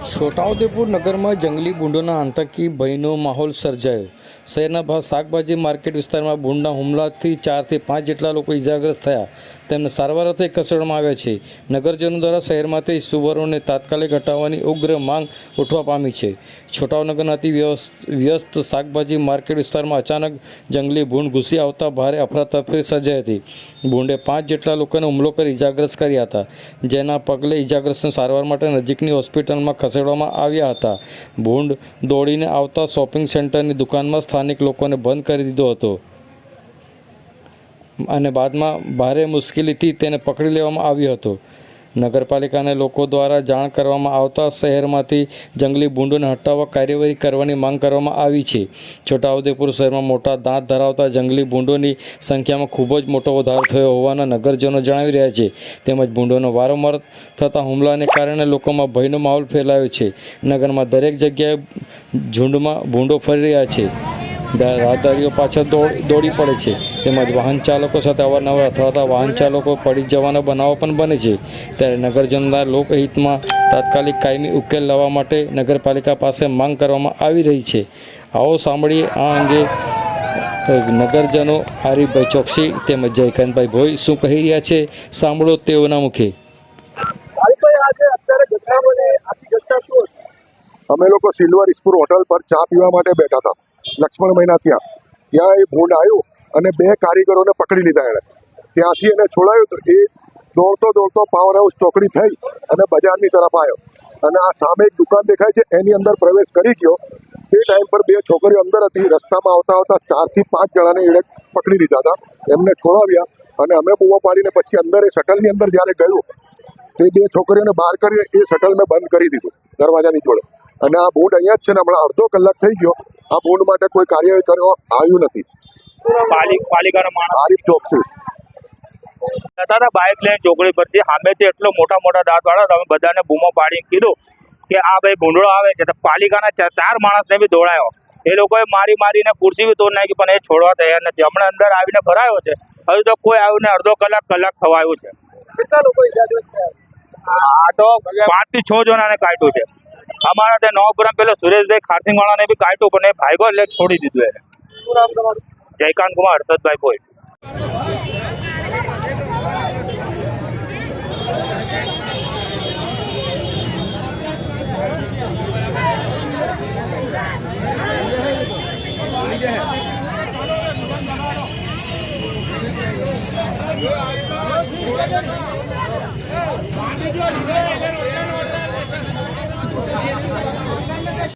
છોટાઉદેપુર નગરમાં જંગલી ભૂંડોના આતંકી ભયનો માહોલ સર્જાયો. શહેરના શાકભાજી માર્કેટ વિસ્તારમાં ભૂંડના હુમલાથી ચારથી પાંચ જેટલા લોકો ઇજાગ્રસ્ત થયા. તેમને સારવાર અર્થે ખસેડવામાં આવ્યા છે. નગરજનો દ્વારા શહેરમાંથી સુવરોને તાત્કાલિક હટાવવાની ઉગ્ર માંગ ઉઠવા પામી છે. છોટાઉનગરના અતિ વ્યસ્ત શાકભાજી માર્કેટ વિસ્તારમાં અચાનક જંગલી ભૂંડ ઘૂસી આવતા ભારે અફરાતફરી સર્જાઈ હતી. ભૂંડે પાંચ જેટલા લોકોને હુમલો કરી ઇજાગ્રસ્ત કર્યા હતા, જેના પગલે ઇજાગ્રસ્તને સારવાર માટે નજીકની હોસ્પિટલમાં ખસેડવામાં આવ્યા હતા. ભૂંડ દોડીને આવતા શોપિંગ સેન્ટરની દુકાનમાં સ્થાનિક લોકોને બંધ કરી દીધો હતો. અને બાદમાં ભારે મુશ્કેલીથી તેને પકડી લેવામાં આવ્યો હતો. નગરપાલિકાને લોકો દ્વારા જાણ કરવામાં આવતા શહેરમાંથી જંગલી ભૂંડોને હટાવવા કાર્યવાહી કરવાની માંગ કરવામાં આવી છે. છોટાઉદેપુર શહેરમાં મોટા દાંત ધરાવતા જંગલી ભૂંડોની સંખ્યામાં ખૂબ જ મોટો વધારો થયો હોવાના નગરજનો જણાવી રહ્યા છે. તેમજ ભૂંડોનો વારંવાર થતા હુમલાને કારણે લોકોમાં ભયનો માહોલ ફેલાયો છે. નગરમાં દરેક જગ્યાએ ઝુંડમાં ભૂંડો ફરી રહ્યા છે. રાહદારીઓ પાછળ દોડી પડે છે. તેમજ વાહન ચાલકો સાથે અવારનવાર અથડાતા વાહન ચાલકો પડી જવાના બનાવો પણ બને છે. ત્યારે નગરજનોના લોકહિતમાં તાત્કાલિક કાયમી ઉકેલ લાવવા માટે નગરપાલિકા પાસે માંગ કરવામાં આવી રહી છે. આવો સાંભળીએ આ અંગે નગરજનો આરીફભાઈ ચોકસી તેમજ જયકાંતભાઈ ભોઈ શું કહી રહ્યા છે. સાંભળો તેઓના મુખે? અમે લોકો સિલ્વર સ્પૂર હોટલ પર ચા પીવા માટે બેઠા હતા. લક્ષ્મણ મહિના ત્યાં ત્યાં એ ભૂંડ આવ્યું અને બે કારીગરોને પકડી લીધા એણે. ત્યાંથી એને છોડાયું તો એ દોડતો દોડતો પાવર હાઉસ ચોકડી થઈ અને બજારની તરફ આવ્યો. અને આ સામે એક દુકાન દેખાય છે, એની અંદર પ્રવેશ કરી ગયો. તે ટાઈમ પર બે છોકરીઓ અંદર હતી. રસ્તામાં આવતા આવતા ચારથી પાંચ જણાને એણે પકડી લીધા હતા. એમને છોડાવ્યા અને અમે બૂવો પાડીને પછી અંદર એ શટલની અંદર જ્યારે ગયું, તે બે છોકરીઓને બહાર કરીને એ શટલ મેં બંધ કરી દીધું દરવાજાની જોડે. અને આ બોન્ડ અહીંયા જ છે ને હમણાં અડધો કલાક થઈ ગયો. આ બોન્ડ માટે કોઈ કાર્યવાહી કરવા આવ્યું નથી. પાલિકાના માણસ. આરીફ ચોકસી બાઇક લઈને ચોકડી પરથી સામેથી એટલો મોટા મોટા દાંત વાળા તમે બધાને બૂમો પાડીને કીધું કે આ ભાઈ ભૂંડળો આવે છે. તો પાલિકાના ચાર ચાર માણસને બી દોડાયો. એ લોકોએ મારી મારીને ખુરશી બી તોડ નાખી પણ એ છોડવા તૈયાર નથી. હમણાં અંદર આવીને ભરાયો છે. હજુ તો કોઈ આવીને ને અડધો કલાક કલાક થવાયું છે. કેટલા લોકો આ તો પાંચથી છ જણાને કાઢ્યું છે. અમારા તે નવપુરા પેલો સુરેશભાઈ ખારસિંગવાળાને બી કાઢ્યું પણ એ ભાઈગો એટલે છોડી દીધું એને જયકાંત કુમાર, હર્ષદભાઈ ભોઈ Yeah.